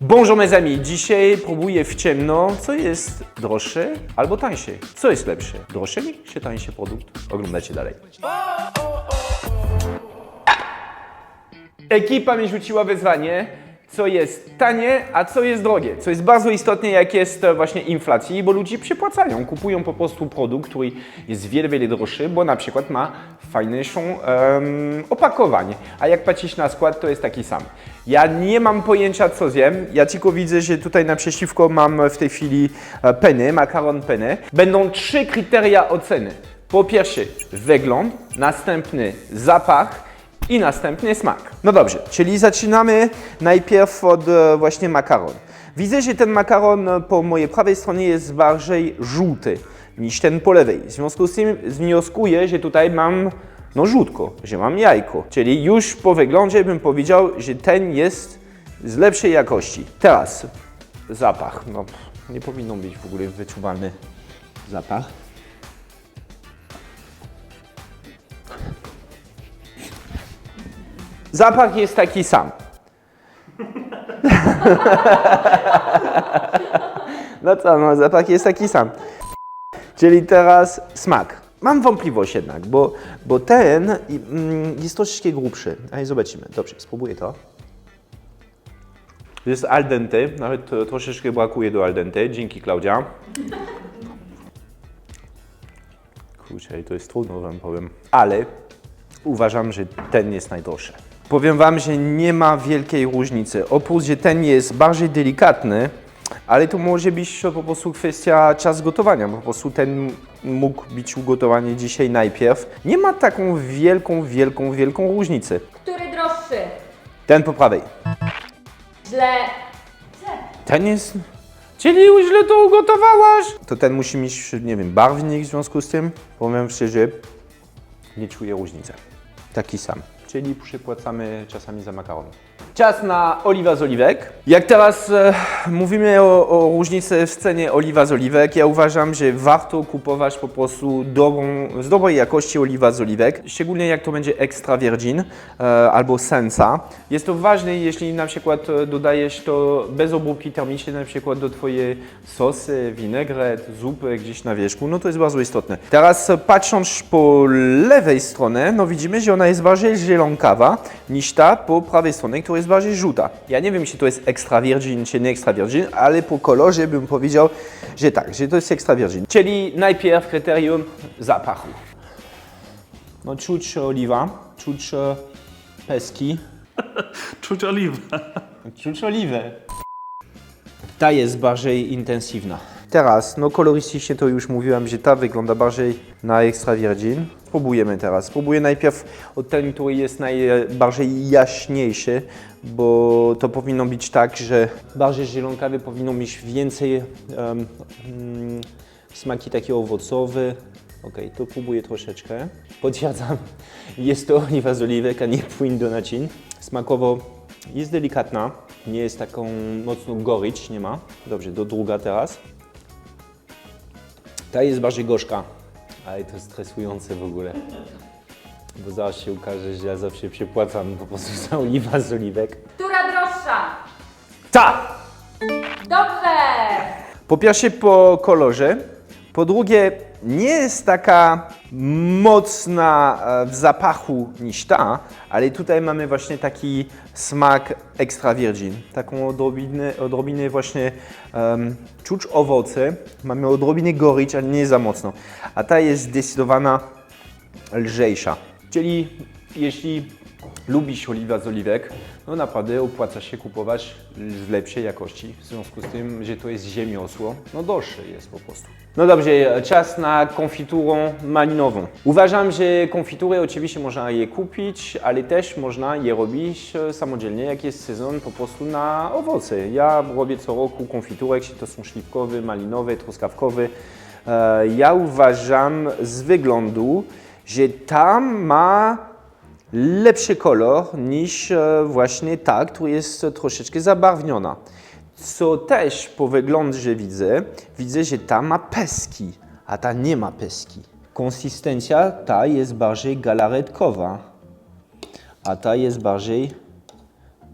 Bonjour mes amis, dzisiaj próbuję w ciemno, co jest droższe albo tańsze. Co jest lepsze? Droższe czy tańszy produkt? Oglądajcie dalej. Ekipa mi rzuciła wyzwanie, co jest tanie, a co jest drogie. Co jest bardzo istotne, jak jest e, właśnie inflacji, bo ludzie przepłacają, kupują po prostu produkt, który jest wiele, wiele droższy, bo na przykład ma fajniejszą em, opakowanie. A jak patrzysz na skład, to jest taki sam. Ja nie mam pojęcia, co zjem. Ja tylko widzę, że tutaj naprzeciwko mam w tej chwili e, penny, makaron penny. Będą trzy kryteria oceny. Po pierwsze, wygląd, następny zapach, i następnie smak. No dobrze, czyli zaczynamy najpierw od e, właśnie makaron. Widzę, że ten makaron e, po mojej prawej stronie jest bardziej żółty niż ten po lewej. W związku z tym wnioskuję, że tutaj mam no żółtko, że mam jajko. Czyli już po wyglądzie bym powiedział, że ten jest z lepszej jakości. Teraz zapach. No, nie powinno być w ogóle wyczuwalny zapach. Zapach jest taki sam. No co, no zapach jest taki sam. Czyli teraz smak. Mam wątpliwość jednak, bo, bo ten mm, jest troszeczkę grubszy. Ale zobaczymy. Dobrze, spróbuję to. Jest al dente, nawet troszeczkę brakuje do al dente. Dzięki Klaudia. Kurczę, to jest trudno wam powiem. Ale uważam, że ten jest najdroższy. Powiem Wam, że nie ma wielkiej różnicy. Oprócz, że ten jest bardziej delikatny, ale to może być po prostu kwestia czas gotowania. Po prostu ten mógł być ugotowany dzisiaj najpierw. Nie ma taką wielką, wielką, wielką różnicy. Który droższy? Ten po prawej. Źle. Ten jest... Czyli już źle to ugotowałaś? To ten musi mieć, nie wiem, barwnik w związku z tym. Powiem szczerze, nie czuję różnicy. Taki sam. Czyli przypłacamy czasami za makaron. Czas na oliwa z oliwek. Jak teraz e, mówimy o, o różnicy w cenie oliwa z oliwek, ja uważam, że warto kupować po prostu dobrą, z dobrej jakości oliwa z oliwek, szczególnie jak to będzie extra virgin e, albo sensa. Jest to ważne, jeśli na przykład e, dodajesz to bez obróbki termicznej, na przykład do Twojej sosy, winegret, zupy gdzieś na wierzchu, no to jest bardzo istotne. Teraz e, patrząc po lewej stronie, no widzimy, że ona jest bardziej zielonkawa niż ta po prawej stronie, która jest bardziej żółta. Ja nie wiem, czy to jest extra virgin, czy nie extra virgin, ale po kolorze bym powiedział, że tak, że to jest extra virgin. Czyli najpierw kryterium zapachu. No czuć oliwa, czuć peski, Czuć oliwę. czuć oliwę. Ta jest bardziej intensywna. Teraz, no kolorystycznie to już mówiłem, że ta wygląda bardziej na extra virgin. Spróbujemy teraz. Spróbuję najpierw od ten, który jest najbardziej jaśniejszy, bo to powinno być tak, że bardziej zielonkawy powinno mieć więcej mm, smaki takie owocowe. Ok, to próbuję troszeczkę. Potwierdzam, jest to oliwa z oliwek, a nie płyn do naczyń. Smakowo jest delikatna, nie jest taką mocno gorycz, nie ma. Dobrze, do druga teraz. Ta jest bardziej gorzka, ale to stresujące w ogóle. Bo zaraz się ukaże, że ja zawsze przepłacam po prostu za oliwa z oliwek. Która droższa? Ta! Dobrze! Po pierwsze po kolorze, po drugie nie jest taka mocna e, w zapachu niż ta, ale tutaj mamy właśnie taki smak extra virgin, taką odrobinę, odrobinę właśnie um, czuć owoce, mamy odrobinę gorycz, ale nie za mocno, a ta jest zdecydowana lżejsza, czyli jeśli lubisz oliwa z oliwek, no naprawdę opłaca się kupować z lepszej jakości. W związku z tym, że to jest ziemiosło, no droższe jest po prostu. No dobrze, czas na konfiturę malinową. Uważam, że konfitury oczywiście można je kupić, ale też można je robić e, samodzielnie, jak jest sezon po prostu na owoce. Ja robię co roku konfiturek, czy to są śliwkowe, malinowe, truskawkowe. E, Ja uważam z wyglądu, że tam ma lepszy kolor niż e, właśnie ta, która jest troszeczkę zabarwniona. Co też po wyglądzie widzę, widzę, że ta ma peski, a ta nie ma peski. Konsystencja ta jest bardziej galaretkowa, a ta jest bardziej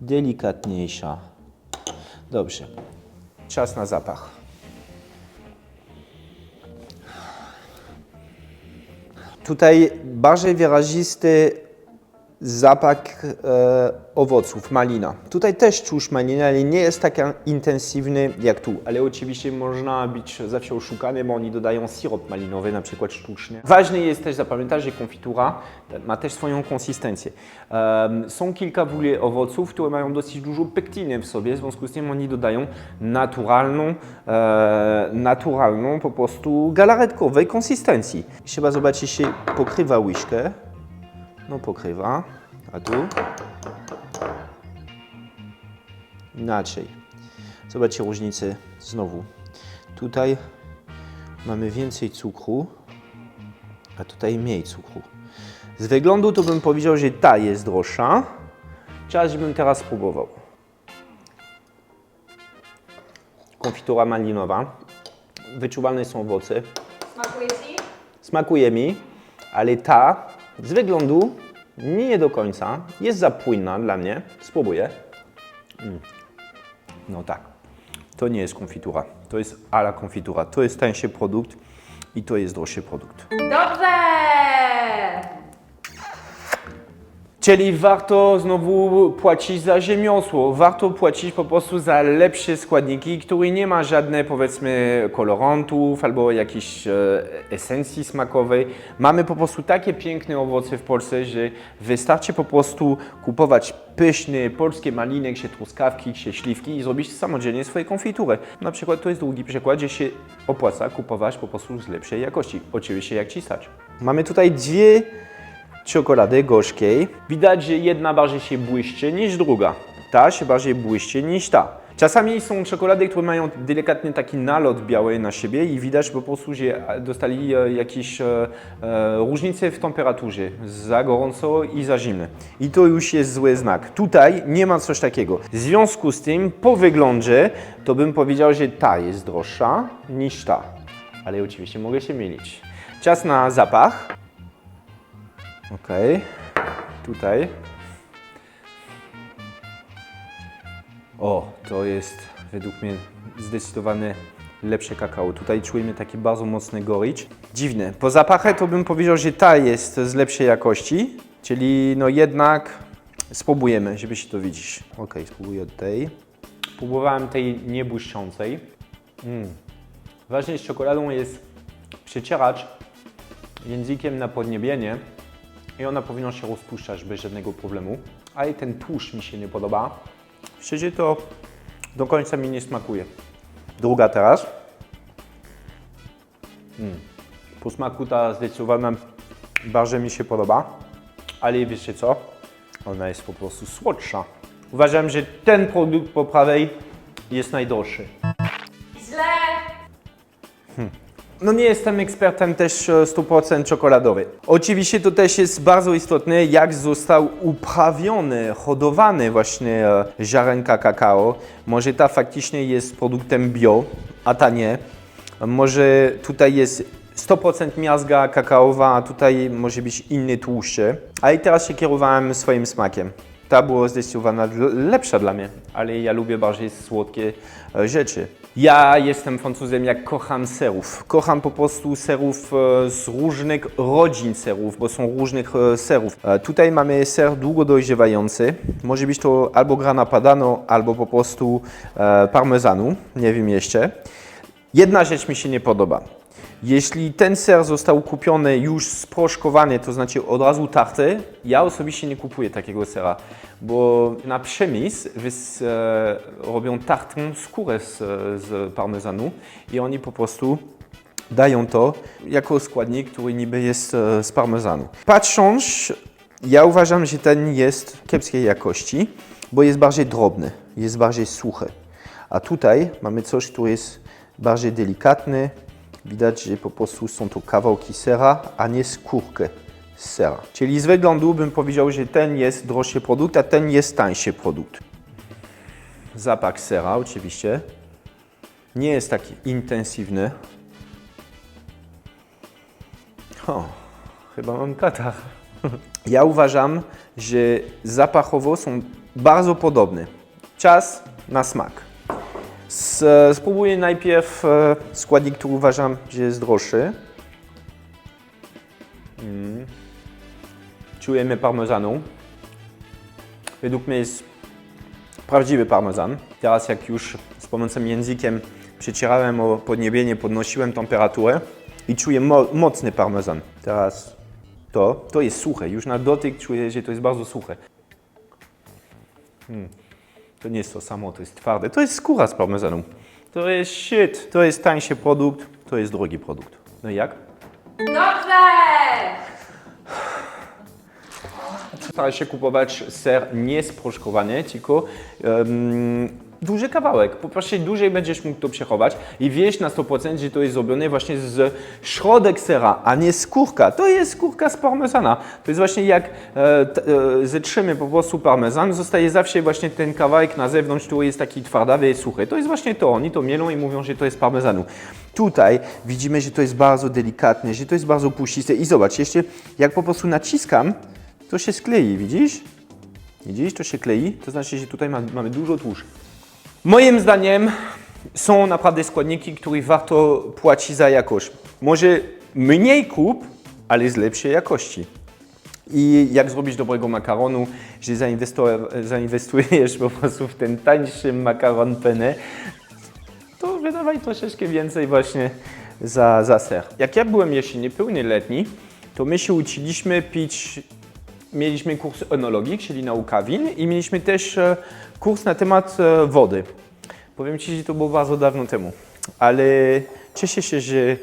delikatniejsza. Dobrze. Czas na zapach. Tutaj bardziej wyrazisty zapach e, owoców, malina. Tutaj też czuć malinę, ale nie jest tak intensywny jak tu. Ale oczywiście można być zawsze oszukany, bo oni dodają syrop malinowy, na przykład sztuczny. Ważne jest też zapamiętać, że konfitura ma też swoją konsystencję. Em, są kilka w ogóle owoców, które mają dosyć dużo pektyny w sobie, w związku z tym oni dodają naturalną, e, naturalną po prostu galaretkowej konsystencji. Trzeba zobaczyć, się pokrywa łyżkę. No pokrywa. A tu? Inaczej. Zobaczcie różnicę znowu. Tutaj mamy więcej cukru, a tutaj mniej cukru. Z wyglądu to bym powiedział, że ta jest droższa. Czas, żebym teraz spróbował. Konfitura malinowa. Wyczuwalne są owoce. Smakuje Ci? Smakuje mi, ale ta z wyglądu nie do końca. Jest za płynna dla mnie. Spróbuję. Mm. No tak. To nie jest konfitura. To jest ala konfitura. To jest tańszy produkt i to jest droższy produkt. Dobrze! Czyli warto znowu płacić za rzemiosło, warto płacić po prostu za lepsze składniki, które nie ma żadne powiedzmy kolorantów albo jakiejś e, esencji smakowej. Mamy po prostu takie piękne owoce w Polsce, że wystarczy po prostu kupować pyszne polskie maliny, czy truskawki, czy śliwki i zrobić samodzielnie swoje konfitury. Na przykład to jest drugi przykład, że się opłaca kupować po prostu z lepszej jakości. Oczywiście jak ci stać. Mamy tutaj dwie czekolady gorzkiej. Widać, że jedna bardziej się błyszczy niż druga. Ta się bardziej błyszczy niż ta. Czasami są czekolady, które mają delikatny taki nalot biały na siebie i widać po prostu, że dostali e, jakieś e, e, różnice w temperaturze. Za gorąco i za zimne. I to już jest zły znak. Tutaj nie ma coś takiego. W związku z tym, po wyglądzie, to bym powiedział, że ta jest droższa niż ta. Ale oczywiście mogę się mylić. Czas na zapach. Ok, tutaj. O, to jest według mnie zdecydowanie lepsze kakao. Tutaj czujemy taki bardzo mocny gorycz. Dziwne. Po zapachie to bym powiedział, że ta jest z lepszej jakości, czyli no jednak spróbujemy, żeby się to widzieć. Ok, spróbuję tej. Próbowałem tej niebłyszczącej. Mm. Ważne z czekoladą jest przecierać językiem na podniebienie i ona powinna się rozpuszczać bez żadnego problemu. Ale ten tłuszcz mi się nie podoba. Szczerze to do końca mi nie smakuje. Druga teraz. Mm. Po smaku ta zdecydowanie bardziej mi się podoba. Ale wiecie co? Ona jest po prostu słodsza. Uważam, że ten produkt po prawej jest najdroższy. Źle! No nie jestem ekspertem też e, 100% czekoladowy. Oczywiście to też jest bardzo istotne, jak został uprawiony, hodowany właśnie e, ziarenka kakao. Może ta faktycznie jest produktem bio, a ta nie. Może tutaj jest 100% miazga kakaowa, a tutaj może być inny tłuszcze. A i teraz się kierowałem swoim smakiem. Ta była zdecydowanie lepsza dla mnie, ale ja lubię bardziej słodkie e, rzeczy. Ja jestem Francuzem, jak kocham serów. Kocham po prostu serów e, z różnych rodzin serów, bo są różnych e, serów. E, Tutaj mamy ser długo dojrzewający. Może być to albo grana padano, albo po prostu parmezanu. Nie wiem jeszcze. Jedna rzecz mi się nie podoba. Jeśli ten ser został kupiony już sproszkowany, to znaczy od razu tarty, ja osobiście nie kupuję takiego sera, bo na przemysł wys, e, robią tartą skórę z, z parmezanu i oni po prostu dają to jako składnik, który niby jest e, z parmezanu. Patrząc, ja uważam, że ten jest kiepskiej jakości, bo jest bardziej drobny, jest bardziej suchy. A tutaj mamy coś, które jest bardziej delikatne. Widać, że po prostu są to kawałki sera, a nie skórkę sera. Czyli z wyglądu bym powiedział, że ten jest droższy produkt, a ten jest tańszy produkt. Zapach sera oczywiście. Nie jest taki intensywny. O, chyba mam katar. Ja uważam, że zapachowo są bardzo podobne. Czas na smak. S- Spróbuję najpierw e, składnik, który uważam, że jest droższy. Mm. Czujemy parmezanu. Według mnie jest prawdziwy parmezan. Teraz jak już z pomocą językiem przecierałem o podniebienie, podnosiłem temperaturę i czuję mo- mocny parmezan. Teraz to, to jest suche. Już na dotyk czuję, że to jest bardzo suche. Mm. To nie jest to samo, to jest twarde. To jest skóra z parmezanu. To jest shit. To jest tańszy produkt, to jest drogi produkt. No i jak? Dobrze! Stara się kupować ser niesproszkowany, tylko um, duży kawałek. Po prostu dłużej będziesz mógł to przechować i wiesz na 100%, że to jest zrobione właśnie z środek sera, a nie skórka. To jest skórka z parmezana. To jest właśnie jak e, e, zetrzymy po prostu parmezan, zostaje zawsze właśnie ten kawałek na zewnątrz, który jest taki twardawy i suchy. To jest właśnie to. Oni to mielą i mówią, że to jest parmezanu. Tutaj widzimy, że to jest bardzo delikatne, że to jest bardzo puściste i zobacz, jeszcze jak po prostu naciskam, to się sklei, widzisz? Widzisz, to się klei, to znaczy, że tutaj ma, mamy dużo tłuszczu. Moim zdaniem są naprawdę składniki, których warto płacić za jakość. Może mniej kup, ale z lepszej jakości. I jak zrobić dobrego makaronu, że zainwestu- zainwestujesz po prostu w ten tańszy makaron penne, to wydawaj troszeczkę więcej właśnie za, za ser. Jak ja byłem jeszcze niepełnoletni, to my się uczyliśmy pić, mieliśmy kurs enologii, czyli nauka win i mieliśmy też e, kurs na temat e, wody. Powiem Ci, że to było bardzo dawno temu, ale cieszę się, że,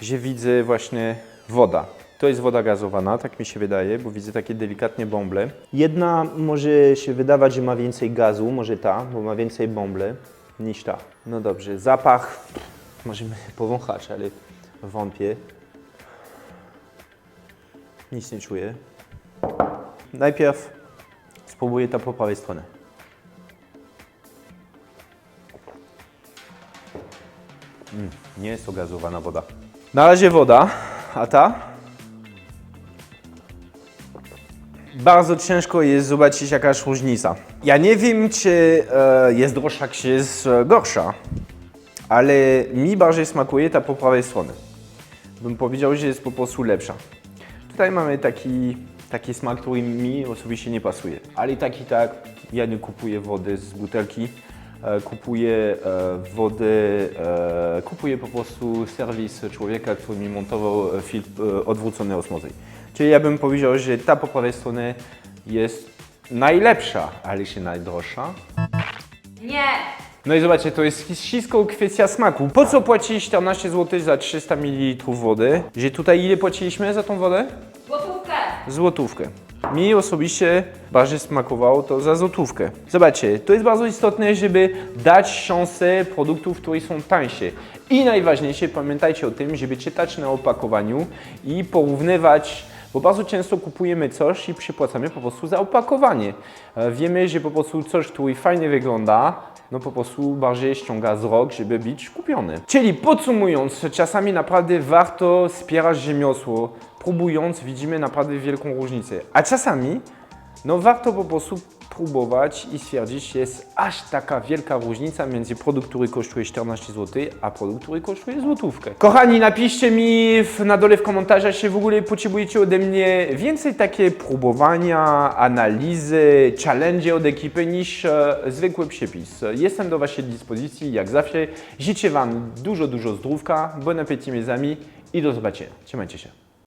że widzę właśnie woda. To jest woda gazowana, tak mi się wydaje, bo widzę takie delikatnie bąble. Jedna może się wydawać, że ma więcej gazu, może ta, bo ma więcej bąble niż ta. No dobrze, zapach możemy powąchać, ale wątpię. Nic nie czuję. Najpierw spróbuję ta po prawej stronie. Mm, nie jest to gazowana woda. Na razie woda, a ta? Bardzo ciężko jest zobaczyć jakaś różnica. Ja nie wiem, czy e, jest droższa, czy jest e, gorsza, ale mi bardziej smakuje ta po prawej stronie. Bym powiedział, że jest po prostu lepsza. Tutaj mamy taki, taki smak, który mi osobiście nie pasuje. Ale i tak i tak ja nie kupuję wody z butelki. E, kupuję e, wodę, e, kupuję po prostu serwis człowieka, który mi montował filtr odwrócony osmozy. Czyli ja bym powiedział, że ta po prawej stronie jest najlepsza, ale się najdroższa. Nie! No i zobaczcie, to jest wszystko kwestia smaku. Po co płacić 14 zł za 300 ml wody? Że tutaj ile płaciliśmy za tą wodę? Złotówkę! Złotówkę. Mi osobiście bardziej smakowało to za złotówkę. Zobaczcie, to jest bardzo istotne, żeby dać szansę produktów, które są tańsze. I najważniejsze, pamiętajcie o tym, żeby czytać na opakowaniu i porównywać, bo bardzo często kupujemy coś i przypłacamy po prostu za opakowanie. E, Wiemy, że po prostu coś, który fajnie wygląda, no po prostu bardziej ściąga wzrok, żeby być kupiony. Czyli podsumując, czasami naprawdę warto wspierać rzemiosło. Próbując widzimy naprawdę wielką różnicę. A czasami no warto po prostu próbować i stwierdzić, jest aż taka wielka różnica między produkt, który kosztuje 14 zł, a produkt, który kosztuje złotówkę. Kochani, napiszcie mi w, na dole w komentarzach, czy w ogóle potrzebujecie ode mnie więcej takie próbowania, analizy, challenge od ekipy niż e, zwykły przepis. Jestem do Waszej dyspozycji, jak zawsze. Życzę Wam dużo, dużo zdrówka, bon appétit mes amis i do zobaczenia. Trzymajcie się.